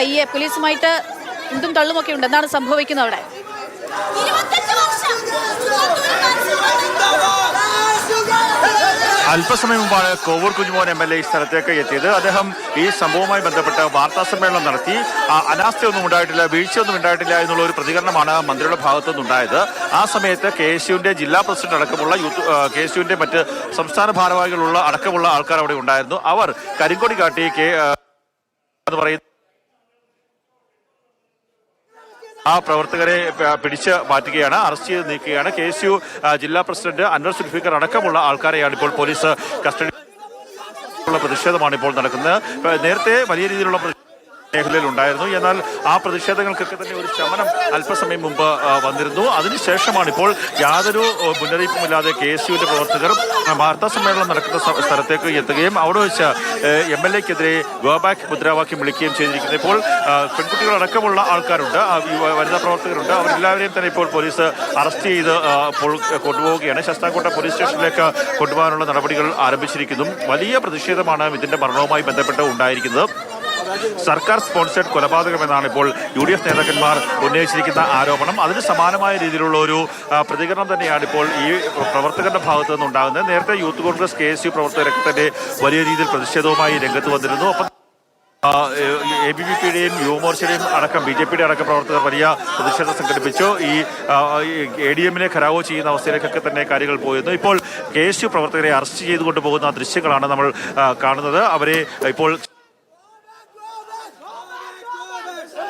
കയ്യെ പോലീസുമായിട്ട് എന്തും തള്ളുമൊക്കെ ഉണ്ട്. എന്താണ് സംഭവിക്കുന്നത് അവിടെ? അല്പസമയം മുമ്പാണ് Kovoor Kunjumon M L A സ്ഥലത്തേക്ക് എത്തിയത്. അദ്ദേഹം ഈ സംഭവവുമായി ബന്ധപ്പെട്ട് വാർത്താ സമ്മേളനം നടത്തി അനാസ്ഥയൊന്നും ഉണ്ടായിട്ടില്ല വീഴ്ചയൊന്നും ഉണ്ടായിട്ടില്ല എന്നുള്ള ഒരു പ്രതികരണമാണ് മന്ത്രിയുടെ ഭാഗത്തു നിന്നുണ്ടായത് ആ സമയത്ത് കെ എസ് യുവിന്റെ ജില്ലാ പ്രസിഡന്റ് അടക്കമുള്ള യൂത്ത് കെ എസ് യുവിന്റെ മറ്റ് സംസ്ഥാന ഭാരവാഹികളുള്ള അടക്കമുള്ള ആൾക്കാർ അവിടെ ഉണ്ടായിരുന്നു. അവർ കരിങ്കൊടി കാട്ടി കെ എന്ന് പറയുന്ന ആ പ്രവർത്തകരെ പിടിച്ച് മാറ്റുകയാണ് അറസ്റ്റ് ചെയ്ത് നീക്കുകയാണ്. കെ എസ് യു ജില്ലാ പ്രസിഡന്റ് അൻവർ സുൽഫിക്കർ അടക്കമുള്ള ആൾക്കാരെയാണ് ഇപ്പോൾ പോലീസ് കസ്റ്റഡി പ്രതിഷേധമാണ് ഇപ്പോൾ നടക്കുന്നത്. നേരത്തെ വലിയ രീതിയിലുള്ള മേഖലയിൽ ഉണ്ടായിരുന്നു എന്നാൽ ആ പ്രതിഷേധങ്ങൾക്കൊക്കെ തന്നെ ഒരു ശമനം അല്പസമയം മുമ്പ് വന്നിരുന്നു. അതിനുശേഷമാണ് ഇപ്പോൾ യാതൊരു മുന്നറിയിപ്പുമില്ലാതെ കെ എസ് യുവിന്റെ പ്രവർത്തകർ വാർത്താ സമ്മേളനം നടക്കുന്ന സ്ഥ- സ്ഥലത്തേക്ക് എത്തുകയും അവിടെ വെച്ച് എം എൽ എക്കെതിരെ ഗോബാക്ക് മുദ്രാവാക്യം വിളിക്കുകയും ചെയ്തിരിക്കുന്നത് ഇപ്പോൾ പെൺകുട്ടികളടക്കമുള്ള ആൾക്കാരുണ്ട്. വനിതാ പ്രവർത്തകരുണ്ട്. അവരെല്ലാവരെയും തന്നെ ഇപ്പോൾ പോലീസ് അറസ്റ്റ് ചെയ്ത് ഇപ്പോൾ കൊണ്ടുപോവുകയാണ്. ശസ്താംകോട്ട പോലീസ് സ്റ്റേഷനിലേക്ക് കൊണ്ടുപോകാനുള്ള നടപടികൾ ആരംഭിച്ചിരിക്കുന്നു. വലിയ പ്രതിഷേധമാണ് ഇതിന്റെ മരണവുമായി ബന്ധപ്പെട്ട് ഉണ്ടായിരിക്കുന്നത്. സർക്കാർ സ്പോൺസേഡ് കൊലപാതകമെന്നാണ് ഇപ്പോൾ യു ഡി എഫ് നേതാക്കന്മാർ ഉന്നയിച്ചിരിക്കുന്ന ആരോപണം. അതിന് സമാനമായ രീതിയിലുള്ള ഒരു പ്രതികരണം തന്നെയാണ് ഇപ്പോൾ ഈ പ്രവർത്തകരുടെ ഭാഗത്തു നിന്നുണ്ടാകുന്നത്. നേരത്തെ youth Congress K S U പ്രവർത്തകരൊക്കെ തന്നെ വലിയ രീതിയിൽ പ്രതിഷേധവുമായി രംഗത്ത് വന്നിരുന്നു. അപ്പം എ ബി വി പിയുടെയും യുവമോർച്ചയുടെയും അടക്കം ബി ജെ പിയുടെ അടക്കം പ്രവർത്തകർ വലിയ പ്രതിഷേധം സംഘടിപ്പിച്ചു. ഈ എ ഡി എമ്മിനെ ഖരാവോ ചെയ്യുന്ന അവസ്ഥയിലേക്കൊക്കെ തന്നെ കാര്യങ്ങൾ പോയിരുന്നു. ഇപ്പോൾ കെ എസ് യു പ്രവർത്തകരെ അറസ്റ്റ് ചെയ്തുകൊണ്ട് പോകുന്ന ദൃശ്യങ്ങളാണ് നമ്മൾ കാണുന്നത്. അവരെ ഇപ്പോൾ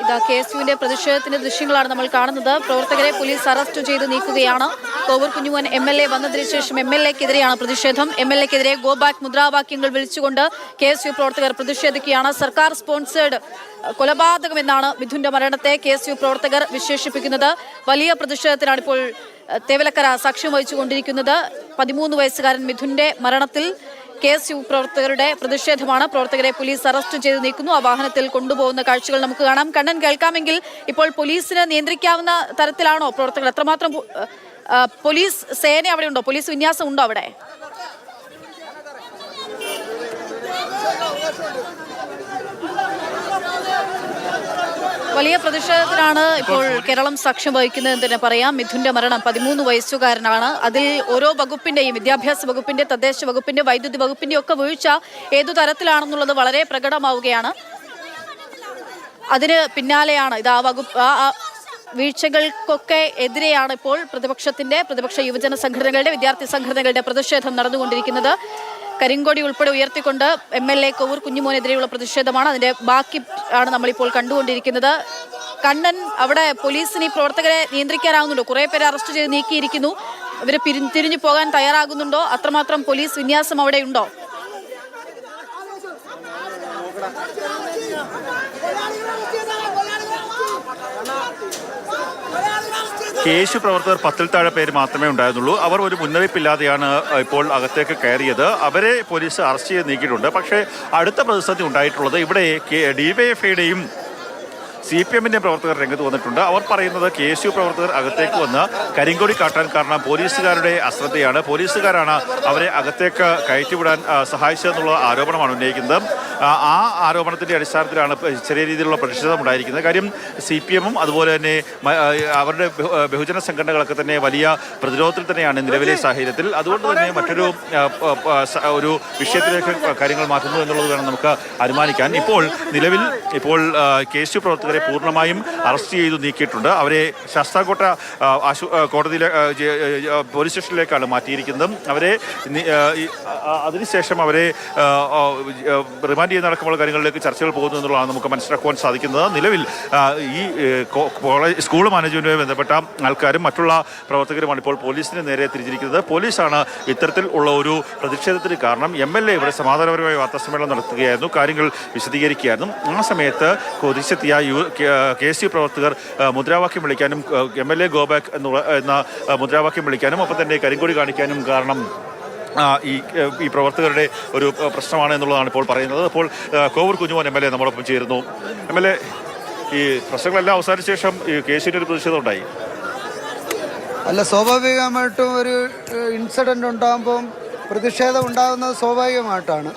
ഇതാ കെ എസ് യുവിന്റെ പ്രതിഷേധത്തിന്റെ ദൃശ്യങ്ങളാണ് നമ്മൾ കാണുന്നത്. പ്രവർത്തകരെ പോലീസ് അറസ്റ്റ് ചെയ്ത് നീക്കുകയാണ്. Kovoor Kunjumon M L A വന്നതിന് ശേഷം എം എൽ എക്കെതിരെയാണ് പ്രതിഷേധം. എം എൽ എക്കെതിരെ ഗോ ബാക്ക് മുദ്രാവാക്യങ്ങൾ വിളിച്ചുകൊണ്ട് കെ എസ് യു പ്രവർത്തകർ പ്രതിഷേധിക്കുകയാണ്. സർക്കാർ സ്പോൺസേഡ് കൊലപാതകമെന്നാണ് മിഥുന്റെ മരണത്തെ കെ എസ് യു പ്രവർത്തകർ വിശേഷിപ്പിക്കുന്നത്. വലിയ പ്രതിഷേധത്തിനാണ് ഇപ്പോൾ തേവലക്കര സാക്ഷ്യം വഹിച്ചുകൊണ്ടിരിക്കുന്നത്. പതിമൂന്ന് വയസ്സുകാരൻ മിഥുന്റെ മരണത്തിൽ കെ എസ് യു പ്രവർത്തകരുടെ പ്രതിഷേധമാണ്. പ്രവർത്തകരെ പോലീസ് അറസ്റ്റ് ചെയ്ത് നീക്കുന്നു. ആ വാഹനത്തിൽ കൊണ്ടുപോകുന്ന കാഴ്ചകൾ നമുക്ക് കാണാം. കണ്ണൻ കേൾക്കാമെങ്കിൽ ഇപ്പോൾ പോലീസിന് നിയന്ത്രിക്കാവുന്ന തരത്തിലാണോ പ്രവർത്തകർ? എത്രമാത്രം പോലീസ് സേന അവിടെ ഉണ്ടോ പോലീസ് വിന്യാസം ഉണ്ടോ അവിടെ? വലിയ പ്രതിഷേധത്തിനാണ് ഇപ്പോൾ കേരളം സാക്ഷ്യം വഹിക്കുന്നതെന്ന് തന്നെ പറയാം. മിഥുന്റെ മരണം പതിമൂന്ന് വയസ്സുകാരനാണ്. അതിൽ ഓരോ വകുപ്പിന്റെയും വിദ്യാഭ്യാസ വകുപ്പിന്റെ തദ്ദേശ വകുപ്പിന്റെ വൈദ്യുതി വകുപ്പിന്റെ ഒക്കെ വീഴ്ച ഏതു തരത്തിലാണെന്നുള്ളത് വളരെ പ്രകടമാവുകയാണ്. അതിന് പിന്നാലെയാണ് ഇത് ആ വകുപ്പ് ആ ആ വീഴ്ചകൾക്കൊക്കെ എതിരെയാണ് ഇപ്പോൾ പ്രതിപക്ഷത്തിന്റെ പ്രതിപക്ഷ യുവജന സംഘടനകളുടെ വിദ്യാർത്ഥി സംഘടനകളുടെ പ്രതിഷേധം നടന്നുകൊണ്ടിരിക്കുന്നത്. കരിങ്കൊടി ഉൾപ്പെടെ ഉയർത്തിക്കൊണ്ട് എം എൽ എ കോവൂർ കുഞ്ഞുമോനെതിരെയുള്ള പ്രതിഷേധമാണ്. അതിന്റെ ബാക്കി ആണ് നമ്മളിപ്പോൾ കണ്ടുകൊണ്ടിരിക്കുന്നത്. കണ്ണൻ അവിടെ പോലീസിന് ഈ പ്രവർത്തകരെ നിയന്ത്രിക്കാനാകുന്നുണ്ടോ കുറെ പേരെ അറസ്റ്റ് ചെയ്ത് നീക്കിയിരിക്കുന്നു. ഇവർ തിരിഞ്ഞു പോകാൻ തയ്യാറാകുന്നുണ്ടോ? അത്രമാത്രം പോലീസ് വിന്യാസം അവിടെ ഉണ്ടോ കെ എസ് യു പ്രവർത്തകർ പത്തിൽ താഴെ പേര് മാത്രമേ ഉണ്ടായിരുന്നുള്ളൂ. അവർ ഒരു മുന്നറിയിപ്പില്ലാതെയാണ് ഇപ്പോൾ അകത്തേക്ക് കയറിയത്. അവരെ പോലീസ് അറസ്റ്റ് ചെയ്ത് നീക്കിയിട്ടുണ്ട്. പക്ഷേ അടുത്ത പ്രതിസന്ധി ഉണ്ടായിട്ടുള്ളത് ഇവിടെ ഡിവൈഎഫ്ഐയുടെയും സി പി എമ്മിന്റെ പ്രവർത്തകർ രംഗത്ത് വന്നിട്ടുണ്ട്. അവർ പറയുന്നത് കെ എസ് യു പ്രവർത്തകർ അകത്തേക്ക് വന്ന് കരിങ്കൊടി കാട്ടാൻ കാരണം പോലീസുകാരുടെ അശ്രദ്ധയാണ്. പോലീസുകാരാണ് അവരെ അകത്തേക്ക് കയറ്റിവിടാൻ സഹായിച്ചതെന്നുള്ള ആരോപണമാണ് ഉന്നയിക്കുന്നത്. ആ, ആരോപണത്തിന്റെ അടിസ്ഥാനത്തിലാണ് ചെറിയ രീതിയിലുള്ള പ്രതിഷേധം ഉണ്ടായിരിക്കുന്നത്. കാര്യം സി പി എമ്മും അതുപോലെ തന്നെ അവരുടെ ബഹുജന സംഘടനകളൊക്കെ തന്നെ വലിയ പ്രതിരോധത്തിൽ തന്നെയാണ് നിലവിലെ സാഹചര്യത്തിൽ. അതുകൊണ്ട് തന്നെ മറ്റൊരു ഒരു വിഷയത്തിലേക്ക് കാര്യങ്ങൾ മാറ്റുന്നു എന്നുള്ളത് വേണം നമുക്ക് അനുമാനിക്കാൻ. ഇപ്പോൾ നിലവിൽ ഇപ്പോൾ കെ എസ് യു പ്രവർത്തകരെ പൂർണമായും അറസ്റ്റ് ചെയ്തു നീക്കിയിട്ടുണ്ട്. അവരെ ശാസ്താംകോട്ട ആശു കോടതിയിലെ പോലീസ് സ്റ്റേഷനിലേക്കാണ് മാറ്റിയിരിക്കുന്നത്. അവരെ അതിനുശേഷം അവരെ ആ, ആ, ചെയ്ത് നടക്കുമ്പോൾ കാര്യങ്ങളിലേക്ക് ചർച്ചകൾ പോകുന്നു എന്നുള്ളതാണ് നമുക്ക് മനസ്സിലാക്കുവാൻ സാധിക്കുന്നത്. നിലവിൽ ഈ കോളേജ് സ്കൂൾ മാനേജ്മെന്റുമായി ബന്ധപ്പെട്ട ആൾക്കാരും മറ്റുള്ള പ്രവർത്തകരുമാണ് ഇപ്പോൾ പോലീസിന് നേരെ തിരിച്ചിരിക്കുന്നത് പോലീസാണ് ഇത്തരത്തിൽ ഉള്ള ഒരു പ്രതിഷേധത്തിന് കാരണം. എം എൽ എ ഇവിടെ സമാധാനപരമായ വാർത്താസമ്മേളനം നടത്തുകയായിരുന്നു. കാര്യങ്ങൾ വിശദീകരിക്കുകയായിരുന്നു. ആ സമയത്ത് കൊതിച്ചെത്തിയ യു കെ സി പ്രവർത്തകർ മുദ്രാവാക്യം വിളിക്കാനും എം എൽ എ ഗോബാക്ക് എന്നുള്ള എന്ന മുദ്രാവാക്യം വിളിക്കാനും ഒപ്പം തന്നെ കരിങ്കൊടി കാണിക്കാനും കാരണം ഈ ഈ പ്രവർത്തകരുടെ ഒരു പ്രശ്നമാണ് എന്നുള്ളതാണ് ഇപ്പോൾ പറയുന്നത്. അപ്പോൾ Kovoor Kunjumon M L A നമ്മോടൊപ്പം ചേരുന്നു. എം എൽ എ ഈ പ്രശ്നങ്ങളെല്ലാം അവസാനിച്ച ശേഷം ഈ കേസിന്റെ ഒരു പ്രതിഷേധം ഉണ്ടായി. അല്ല സ്വാഭാവികമായിട്ടും ഒരു ഇൻസിഡന്റ് ഉണ്ടാകുമ്പം പ്രതിഷേധം ഉണ്ടാകുന്നത് സ്വാഭാവികമായിട്ടാണ്.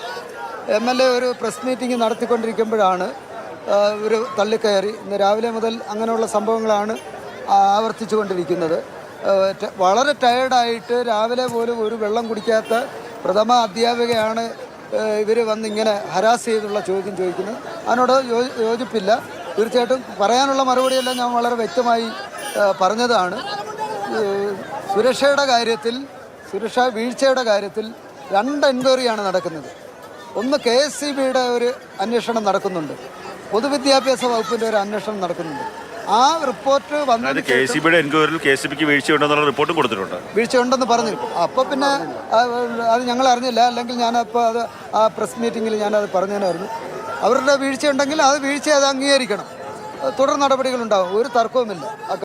എം എൽ എ ഒരു പ്രസ് മീറ്റിംഗ് നടത്തിക്കൊണ്ടിരിക്കുമ്പോഴാണ് ഒരു തള്ളിക്കയറി. ഇന്ന് രാവിലെ മുതൽ അങ്ങനെയുള്ള സംഭവങ്ങളാണ് ആവർത്തിച്ചു കൊണ്ടിരിക്കുന്നത് വളരെ ടയേർഡായിട്ട് രാവിലെ പോലും ഒരു വെള്ളം കുടിക്കാത്ത പ്രഥമ അധ്യാപികയാണ് ഇവർ വന്നിങ്ങനെ ഹരാസ് ചെയ്തുള്ള ചോദ്യം ചോദിക്കുന്നത്. അതിനോട് യോജിപ്പില്ല. തീർച്ചയായിട്ടും പറയാനുള്ള മറുപടിയെല്ലാം ഞാൻ വളരെ വ്യക്തമായി പറഞ്ഞതാണ്. സുരക്ഷയുടെ കാര്യത്തിൽ സുരക്ഷാ വീഴ്ചയുടെ കാര്യത്തിൽ രണ്ട് എൻക്വയറിയാണ് നടക്കുന്നത്. ഒന്ന് കെ എസ് സി ബിയുടെ ഒരു അന്വേഷണം നടക്കുന്നുണ്ട്. പൊതുവിദ്യാഭ്യാസ വകുപ്പിന്റെ ഒരു അന്വേഷണം നടക്കുന്നുണ്ട്. ആ റിപ്പോർട്ട് വന്നത് കെ സി ബിയുടെ എൻക്വയറിൽ കെ സി ബിക്ക് വീഴ്ചയുണ്ടെന്നുള്ള റിപ്പോർട്ടും കൊടുത്തിട്ടുണ്ട്. വീഴ്ചയുണ്ടെന്ന് പറഞ്ഞു അപ്പോൾ പിന്നെ അത് ഞങ്ങൾ അറിഞ്ഞില്ല. അല്ലെങ്കിൽ ഞാൻ ഞാനപ്പോൾ അത് ആ പ്രസ് ഞാൻ അത് പറഞ്ഞതിനായിരുന്നു അവരുടെ വീഴ്ച ഉണ്ടെങ്കിൽ അത് വീഴ്ച അത് അംഗീകരിക്കണം. തുടർ നടപടികളുണ്ടാവും. ഒരു തർക്കവുമില്ല.